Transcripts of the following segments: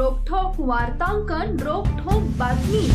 वार्तांकन रोखोक बातमी.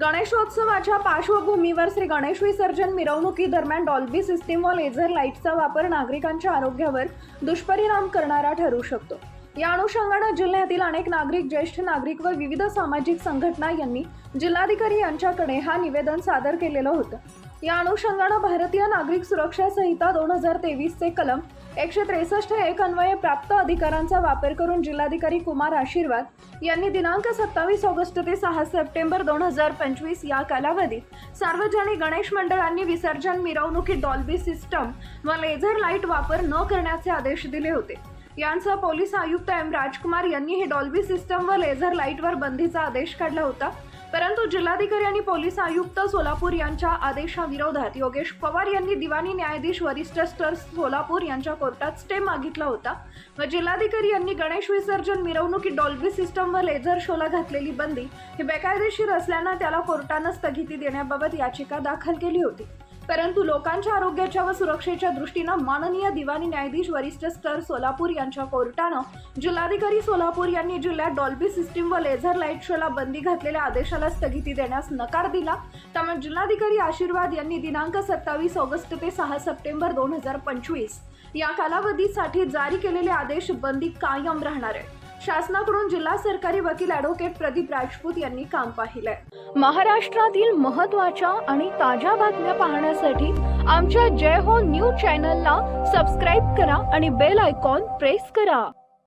गणेशोत्सवाच्या पार्श्वभूमीवर श्री गणेश विसर्जन मिरवणुकीदरम्यान डॉल्बी सिस्टीम व लेझर लाईटचा वापर नागरिकांच्या आरोग्यावर दुष्परिणाम करणारा ठरू शकतो. या अनुषंगानं जिल्ह्यातील अनेक नागरिक ज्येष्ठ नागरिक व विविध सामाजिक संघटना यांनी जिल्हाधिकारी यांच्याकडे हा निवेदन सादर केलेलं होतं. या अनुषंगानं भारतीय नागरिक सुरक्षा संहिता दोन हजार तेवीसचे कलम एकशे त्रेसष्ट एक अन्वये प्राप्त अधिकारांचा वापर करून जिल्हाधिकारी कुमार आशीर्वाद यांनी दिनांक सत्तावीस ऑगस्ट ते सहा सप्टेंबर दोन हजार पंचवीस या कालावधीत सार्वजनिक गणेश मंडळांनी विसर्जन मिरवणुकीत डॉल्बी सिस्टम व लेझर लाइट वापर न करण्याचे आदेश दिले होते. यांचा पोलीस आयुक्त एम राजकुमार यांनी हे डॉल्बी सिस्टम व लेझर लाईटवर बंदीचा आदेश काढला होता. परंतु जिल्हाधिकारी आणि पोलीस आयुक्त सोलापूर यांच्या आदेशाविरोधात योगेश पवार यांनी दिवाणी न्यायाधीश वरिष्ठ स्टर सोलापूर यांच्या कोर्टात स्टे मागितला होता. व जिल्हाधिकारी यांनी गणेश विसर्जन मिरवणुकी डॉल्बी सिस्टम व लेझर शोला घातलेली बंदी ही बेकायदेशीर असल्यानं त्याला कोर्टानं स्थगिती देण्याबाबत याचिका दाखल केली होती. परंतु लोकांच्या आरोग्याच्या व सुरक्षेच्या दृष्टीनं माननीय दिवाणी न्यायाधीश वरिष्ठ स्तर सोलापूर यांच्या कोर्टानं जिल्हाधिकारी सोलापूर यांनी जिल्ह्यात डॉल्बी सिस्टीम व लेझर लाइट शोला बंदी घातलेल्या आदेशाला स्थगिती देण्यास नकार दिला. त्यामुळे जिल्हाधिकारी आशीर्वाद यांनी दिनांक सत्तावीस ऑगस्ट ते सहा सप्टेंबर दोन हजार पंचवीस या कालावधीसाठी जारी केलेले आदेश बंदी कायम राहणार आहे. शासनाकडून जिल्हा सरकारी वकील ॲडव्होकेट प्रदीप राजपूत यांनी काम पाहिलंय. महाराष्ट्रातील महत्त्वाच्या आणि ताज्या बातम्या पाहण्यासाठी आमच्या जय हो न्यूज चॅनलला सबस्क्राईब करा आणि बेल आयकॉन प्रेस करा.